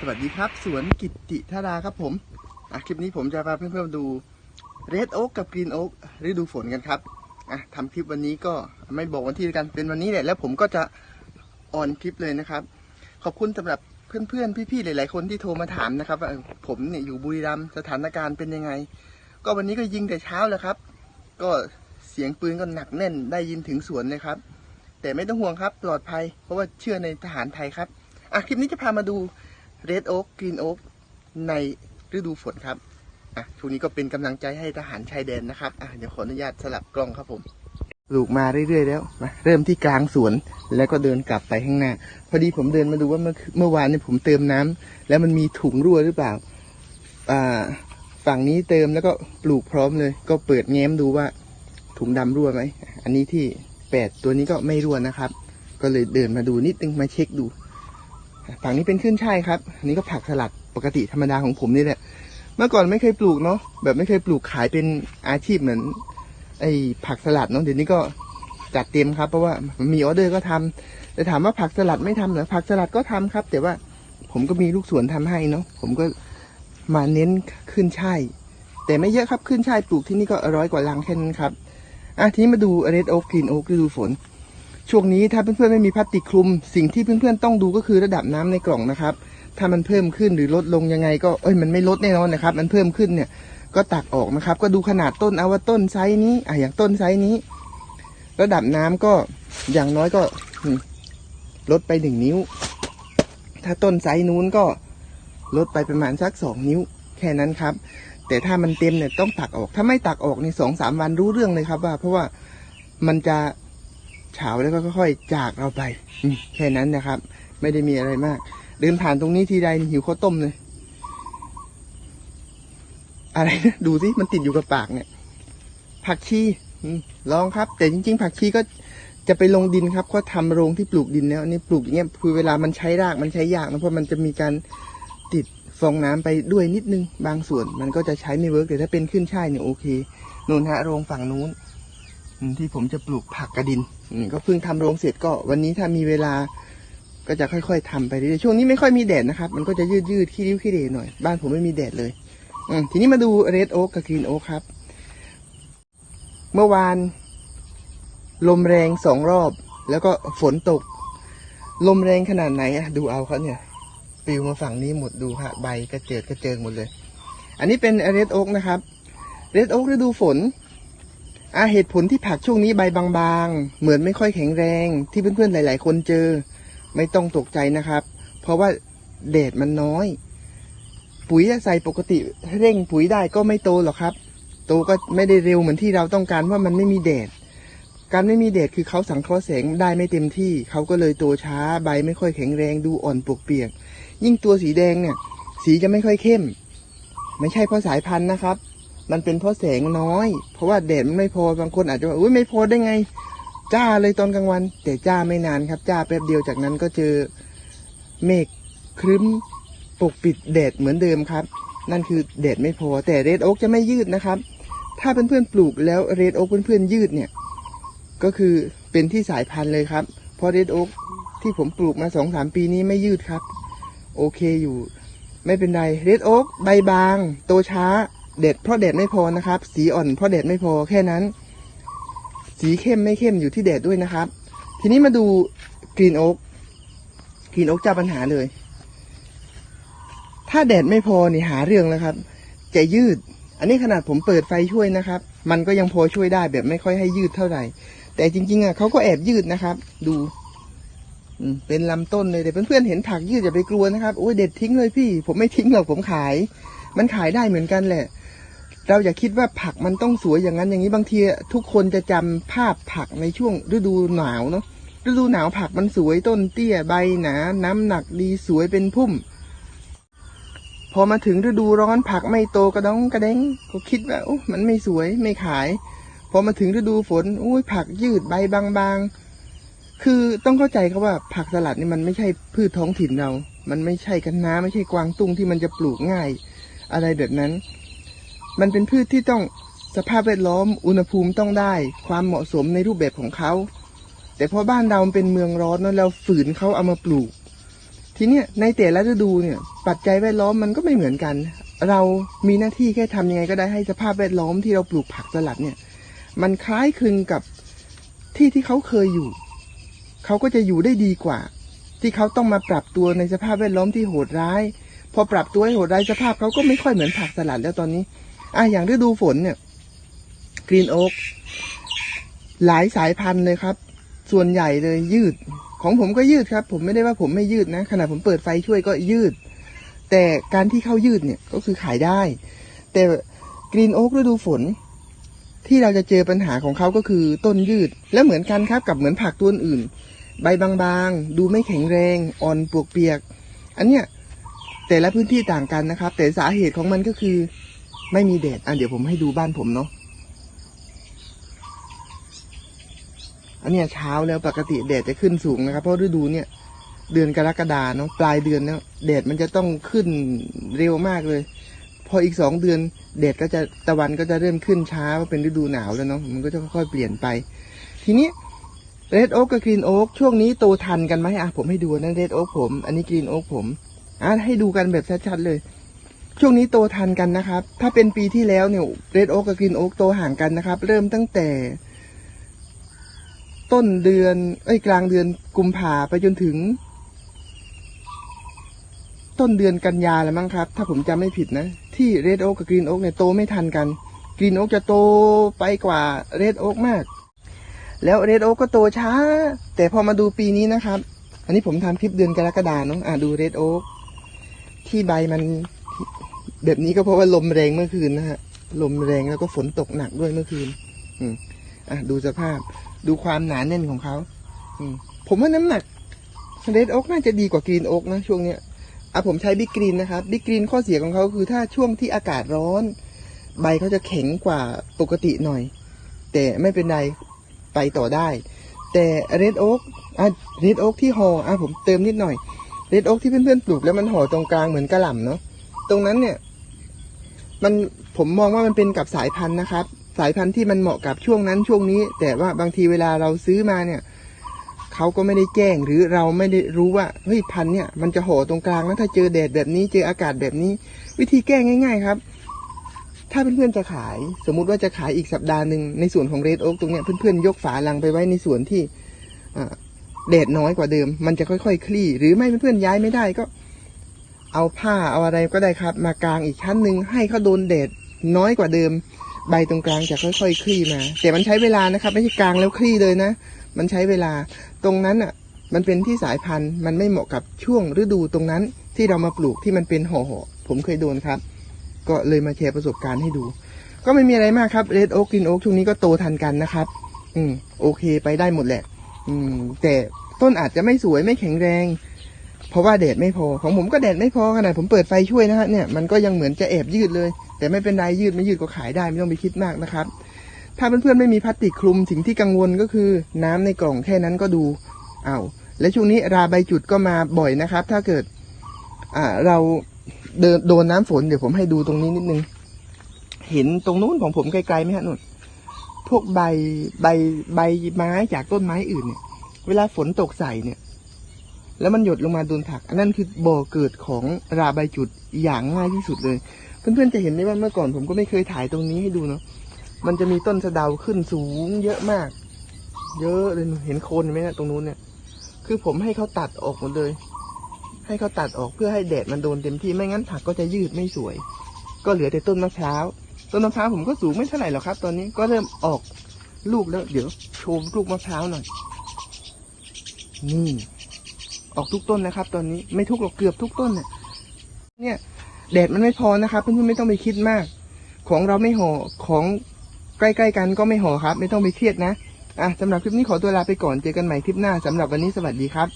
สวัสดีครับ สวนกิติธาราครับผมอะคลิปนี้ผมจะพาเพื่อนๆดูเรดโอ๊กกับกรีนโอ๊กฤดูฝนกันครับอะทำคลิปวันนี้ก็ไม่บอกวันที่กันเป็นวันนี้แหละแล้วผมก็จะออนคลิปเลยนะครับ ขอบคุณสำหรับเพื่อนๆพี่ๆหลาย ๆ คนที่โทรมาถามนะครับว่าผมเนี่ยอยู่บุรีรัมย์สถานการณ์เป็นยังไง ก็วันนี้ก็ยิงแต่เช้าแล้วครับ ก็เสียงปืนก็หนักแน่นได้ยินถึงสวนเลยครับ แต่ไม่ต้องห่วงครับปลอดภัย เพราะว่าเชื่อในทหารไทยครับอะคลิปนี้จะพามาดู เรดโอ๊กกรีนโอ๊กในฤดูฝนครับอะช่วงนี้ก็เป็นกำลังใจให้ทหารชายแดนนะครับอะเดี๋ยวขออนุญาตสลับกล้องครับผมปลูกมาเรื่อยๆแล้วมาเริ่มที่กลางสวนแล้วก็เดินกลับไปข้างหน้า พอดีผมเดินมาดูว่าเมื่อเมื่อวานเนี่ยผมเติมน้ำแล้วมันมีถุงรั่วหรือเปล่าอ่าฝั่งนี้เติมแล้วก็ปลูกพร้อมเลย ก็เปิดแง้มดูว่าถุงดำรั่วไหมอันนี้ที่แปดตัวนี้ก็ไม่รั่วนะครับ ก็เลยเดินมาดูนิดนึงมาเช็คดู ฝั่งนี้เป็นขึ้นช่ายครับอันนี้ก็ผักสลัดปกติธรรมดาของผมนี่แหละ เมื่อก่อนไม่เคยปลูกเนาะแบบไม่เคยปลูกขายเป็นอาชีพเหมือน ไอ้ผักสลัดเนาะเดี๋ยวนี้ก็จัดเต็มครับ เพราะว่ามีออเดอร์ก็ทำแต่ถามว่าผักสลัดไม่ทำเหรอผักสลัดก็ทำครับ แต่ว่าผมก็มีลูกสวนทำให้เนาะผมก็มาเน้นขึ้นช่ายแต่ไม่เยอะครับขึ้นช่ายปลูกที่นี่ก็ร้อยกว่าลังแค่นั้นครับอะทีนี้มาดูเรดโอ๊กกรีนโอ๊กฤดูฝน ช่วงนี้ถ้าเพื่อนๆไม่มีพลาสติกคลุม สิ่งที่เพื่อนๆต้องดูก็คือระดับน้ำในกล่องนะครับ ถ้ามันเพิ่มขึ้นหรือลดลงยังไง ก็เอ้ยมันไม่ลดแน่นอนนะครับ มันเพิ่มขึ้นเนี่ยก็ตักออกนะครับ ก็ดูขนาดต้นเอาว่าต้นไซส์นี้อะอย่างต้นไซส์นี้ ระดับน้ำก็อย่างน้อยก็ลดไปหนึ่งนิ้ว ถ้าต้นไซส์นู้นก็ลดไปประมาณสักสองนิ้ว แค่นั้นครับ แต่ถ้ามันเต็มเนี่ยต้องตักออก ถ้าไม่ตักออกในสองสามวันรู้เรื่องเลยครับว่า เพราะว่ามันจะ เฉาแล้วก็ค่อยๆจากเราไปแค่นั้นนะครับ ไม่ได้มีอะไรมาก เดินผ่านตรงนี้ทีใดหิวข้าวต้มเลย อะไรนะดูสิมันติดอยู่กับปากเนี่ย ผักชีลองครับ แต่จริง ๆ ผักชีก็จะไปลงดินครับ ก็ทำโรงที่ปลูกดินแล้วอันนี่ปลูกอย่างเงี้ยคือเวลามันใช้รากมันใช้ยากนะเพราะมันจะมีการติดฟองน้ำไปด้วยนิดนึงบางส่วน มันก็จะใช้ไม่เวิร์กแต่ถ้าเป็นขึ้นช่ายเนี่ยโอเคนู่นฮะโรงฝั่งนู้น ที่ผมจะปลูกผักกระดินอืมก็เพิ่งทำโรงเสร็จก็วันนี้ถ้ามีเวลาก็จะค่อยๆทำไปเรื่อยๆช่วงนี้ไม่ค่อยมีแดดนะครับ มันก็จะยืดยืดๆขี้ริ้วขี้เหร่หน่อย บ้านผมไม่มีแดดเลยอืมทีนี้มาดูเรดโอ๊กกับกรีนโอ๊กครับ เมื่อวาน ลมแรงสองรอบ แล้วก็ฝนตก ลมแรงขนาดไหนอะดูเอาเขาเนี่ยปลิวมาฝั่งนี้หมดดูฮะใบกระเจิดกระเจิงหมดเลย อันนี้เป็นเรดโอ๊กนะครับเรดโอ๊กฤดูฝน อาเหตุผลที่ผักช่วงนี้ใบบางๆ เหมือนไม่ค่อยแข็งแรง ที่เพื่อนๆหลาย ๆ คนเจอ ไม่ต้องตกใจนะครับ เพราะว่าแดดมันน้อย ปุ๋ยใส่ปกติเร่งปุ๋ยได้ก็ไม่โตหรอกครับ โตก็ไม่ได้เร็วเหมือนที่เราต้องการว่ามันไม่มีแดด การไม่มีแดดคือเขาสังเคราะห์แสงได้ไม่เต็มที่ เขาก็เลยโตช้าใบไม่ค่อยแข็งแรงดูอ่อนปวกเปียก ยิ่งตัวสีแดงเนี่ย สีจะไม่ค่อยเข้ม ไม่ใช่เพราะสายพันธุ์นะครับ มันเป็นเพราะแสงน้อย เพราะว่าแดดมันไม่พอบางคนอาจจะว่าอุ้ยไม่พอได้ไง จ้าเลยตอนกลางวัน แต่จ้าไม่นานครับ จ้าแป๊บเดียวจากนั้นก็เจอเมฆครึ้มปกปิดแดดเหมือนเดิมครับ นั่นคือแดดไม่พอ แต่เรดโอ๊กจะไม่ยืดนะครับ ถ้าเพื่อนๆปลูกแล้วเรดโอ๊กเพื่อนๆยืดเนี่ย ก็คือเป็นที่สายพันธุ์เลยครับ เพราะเรดโอ๊กที่ผมปลูกมาสองสามปีนี้ไม่ยืดครับ โอเคอยู่ ไม่เป็นไรเรดโอ๊กใบบาง โตช้า เด็ดเพราะแดดไม่พอนะครับ สีอ่อนเพราะแดดไม่พอแค่นั้น สีเข้มไม่เข้มอยู่ที่แดดด้วยนะครับ ทีนี้มาดูกรีนโอ๊กกรีนโอ๊กเจ้าปัญหาเลย ถ้าแดดไม่พอนี่หาเรื่องแล้วครับ จะยืด อันนี้ขนาดผมเปิดไฟช่วยนะครับ มันก็ยังพอช่วยได้แบบไม่ค่อยให้ยืดเท่าไหร่ แต่จริง ๆอะเขาก็แอบยืดนะครับ ดูเป็นลำต้นเลยแต่เพื่อนๆเห็นผักยืดอย่าไปกลัวนะครับโอ้ยเด็ดทิ้งเลยพี่ ผมไม่ทิ้งหรอกผมขาย มันขายได้เหมือนกันแหละ เราอย่าคิดว่าผักมันต้องสวยอย่างนั้นอย่างนี้บางทีทุกคนจะจำภาพผักในช่วงฤดูหนาวเนาะฤดูหนาวผักมันสวยต้นเตี้ยใบหนา น้ำหนักดีสวยเป็นพุ่ม พอมาถึงฤดูร้อนผักไม่โตกระดองกระเด้งก็คิดว่าโอ้มันไม่สวยไม่ขาย พอมาถึงฤดูฝนอุ้ยผักยืดใบบางๆ คือต้องเข้าใจครับว่าผักสลัดนี่มันไม่ใช่พืชท้องถิ่นเรา มันไม่ใช่กันน้าไม่ใช่กวางตุ้งที่มันจะปลูกง่าย อะไรแบบนั้น มันเป็นพืชที่ต้องสภาพแวดล้อมอุณหภูมิต้องได้ ความเหมาะสมในรูปแบบของเขา แต่พอบ้านเราเป็นเมืองร้อนเนอะเราฝืนเขาเอามาปลูก ทีเนี้ยในแต่ละฤดูเนี่ย ปัจจัยแวดล้อมมันก็ไม่เหมือนกัน เรามีหน้าที่แค่ทำยังไงก็ได้ให้สภาพแวดล้อมที่เราปลูกผักสลัดเนี่ย มันคล้ายคลึงกับที่ที่เขาเคยอยู่ เขาก็จะอยู่ได้ดีกว่า ที่เขาต้องมาปรับตัวในสภาพแวดล้อมที่โหดร้าย พอปรับตัวให้โหดร้ายสภาพเขาก็ไม่ค่อยเหมือนผักสลัดแล้วตอนนี้ อะอย่างฤดูฝนเนี่ยกรีนโอ๊กหลายสายพันธุ์เลยครับ ส่วนใหญ่เลยยืด ของผมก็ยืดครับ ผมไม่ได้ว่าผมไม่ยืดนะขณะผมเปิดไฟช่วยก็ยืด แต่การที่เข้ายืดเนี่ยก็คือขายได้ แต่กรีนโอ๊กฤดูฝน ที่เราจะเจอปัญหาของเขาก็คือต้นยืด แล้วเหมือนกันครับกับเหมือนผักตัวอื่น ใบบางๆ ดูไม่แข็งแรง อ่อนปวกเปียก อันเนี้ยแต่ละพื้นที่ต่างกันนะครับ แต่สาเหตุของมันก็คือ ไม่มีแดดอะเดี๋ยวผมให้ดูบ้านผมเนาะอันเนี้ยเช้าแล้วปกติแดดจะขึ้นสูงนะครับ เพราะฤดูเนี่ย เดือนกรกฎาเนาะปลายเดือนแล้วแดดมันจะต้องขึ้นเร็วมากเลย พออีกสองเดือนแดดก็จะตะวันก็จะเริ่มขึ้นช้าว่าเป็นฤดูหนาวแล้วเนาะมันก็จะค่อยๆเปลี่ยนไป ทีนี้เรดโอ๊กกับกรีนโอ๊กช่วงนี้โตทันกันไหมอะผมให้ดูนะเรดโอ๊กผม อันนี้กรีนโอ๊กผมอะให้ดูกันแบบชัดๆเลย ช่วงนี้โตทันกันนะครับ ถ้าเป็นปีที่แล้วเนี่ยเรดโอ๊กกับกรีนโอ๊กโตห่างกันนะครับ เริ่มตั้งแต่ ต้นเดือนเอ้ยกลางเดือนกุมภาไปจนถึง ต้นเดือนกันยาแล้วมั้งครับ ถ้าผมจำไม่ผิดนะ ที่เรดโอ๊กกับกรีนโอ๊กเนี่ยโตไม่ทันกันกรีนโอ๊กจะโตไปกว่าเรดโอ๊กมาก แล้วเรดโอ๊กก็โตช้า แต่พอมาดูปีนี้นะครับ อันนี้ผมทำคลิปเดือนกรกฎาเนาะอะดูเรดโอ๊กที่ใบมัน แบบนี้ก็เพราะว่าลมแรงเมื่อคืนนะฮะ ลมแรงแล้วก็ฝนตกหนักด้วยเมื่อคืน อืมอะดูสภาพ ดูความหนาแน่นของเขา อืม ผมว่าน้ำหนักเรดโอ๊กน่าจะดีกว่ากรีนโอ๊กนะช่วงเนี้ยอะผมใช้บิ๊กกรีนนะครับบิ๊กกรีนข้อเสียของเขาคือถ้าช่วงที่อากาศร้อน ใบเขาจะแข็งกว่าปกติหน่อย แต่ไม่เป็นไรไปต่อได้ แต่เรดโอ๊กอะเรดโอ๊กที่ห่ออะผมเติมนิดหน่อยเรดโอ๊กที่เพื่อนๆปลูกแล้วมันห่อตรงกลางเหมือนกระหล่ำเนาะตรงนั้นเนี่ย มันผมมองว่ามันเป็นกับสายพันธุ์นะครับ สายพันธุ์ที่มันเหมาะกับช่วงนั้นช่วงนี้ แต่ว่าบางทีเวลาเราซื้อมาเนี่ยเขาก็ไม่ได้แจ้งหรือเราไม่ได้รู้ว่าเฮ้ยพันธุ์เนี่ยมันจะห่อตรงกลางแล้วถ้าเจอแดดแบบนี้เจออากาศแบบนี้ วิธีแก้ง่าย ๆครับ ถ้าเพื่อนๆจะขาย สมมุติว่าจะขายอีกสัปดาห์หนึ่งในส่วนของเรดโอ๊กตรงเนี้ยเพื่อนๆยกฝาลังไปไว้ในส่วนที่แดดน้อยกว่าเดิม มันจะค่อยๆคลี่ หรือไม่เพื่อนๆย้ายไม่ได้ก็ เอาผ้าเอาอะไรก็ได้ครับ มากางอีกชั้นหนึ่งให้เขาโดนแดดน้อยกว่าเดิม ใบตรงกลางจะค่อยๆคลี่มาแต่มันใช้เวลานะครับ ไม่ใช่กลางแล้วคลี่เลยนะ มันใช้เวลา ตรงนั้นอะ มันเป็นที่สายพันธุ์มันไม่เหมาะกับช่วงฤดูตรงนั้นที่เรามาปลูกที่มันเป็นห่อๆผมเคยโดนครับ ก็เลยมาแชร์ประสบการณ์ให้ดู ก็ไม่มีอะไรมากครับ Red Oak Green Oak ช่วงนี้ก็โตทันกันนะครับ อืม โอเคไปได้หมดแหละ อืม แต่ต้นอาจจะไม่สวยไม่แข็งแรง เพราะว่าแดดไม่พอของผมก็แดดไม่พอขนาดผมเปิดไฟช่วยนะฮะเนี่ยมันก็ยังเหมือนจะแอบยืดเลย แต่ไม่เป็นไรยืดไม่ยืดก็ขายได้ไม่ต้องไปคิดมากนะครับ ถ้าเพื่อนๆไม่มีพลาสติกคลุมสิ่งที่กังวลก็คือน้ำในกล่องแค่นั้นก็ดูเอาและช่วงนี้ราใบจุดก็มาบ่อยนะครับ ถ้าเกิดอ่าเราเดินโดนน้ำฝนเดี๋ยวผมให้ดูตรงนี้นิดนึง เห็นตรงนู้นของผมไกลๆไหมฮะนุ่นพวกใบใบใบไม้จากต้นไม้อื่นเนี่ย เวลาฝนตกใส่เนี่ย แล้วมันหยดลงมาโดนผัก อันนั้นคือบ่อเกิดของราใบจุดอย่างง่ายที่สุดเลย เพื่อนๆจะเห็นได้ว่าเมื่อก่อนผมก็ไม่เคยถ่ายตรงนี้ให้ดูเนาะมันจะมีต้นสะเดาขึ้นสูงเยอะมาก เยอะเลยเห็นโคนไหมนะตรงนู้นเนี่ย คือผมให้เขาตัดออกหมดเลย ให้เขาตัดออกเพื่อให้แดดมันโดนเต็มที่ไม่งั้นผักก็จะยืดไม่สวย ก็เหลือแต่ต้นมะพร้าวต้นมะพร้าวผมก็สูงไม่เท่าไหร่หรอกครับ ตอนนี้ก็เริ่มออกลูกแล้ว เดี๋ยวโชว์ลูกมะพร้าวหน่อยนี่ ออกทุกต้นนะครับ ตอนนี้ไม่ทุกหรอกเกือบทุกต้นเนี่ยเนี่ยแดดมันไม่พอนะครับเพื่อนๆไม่ต้องไปคิดมาก ของเราไม่ห่อของใกล้ๆกันก็ไม่ห่อครับ ไม่ต้องไปเครียดนะอะสำหรับคลิปนี้ขอตัวลาไปก่อนเจอกันใหม่คลิปหน้าสำหรับวันนี้สวัสดีครับ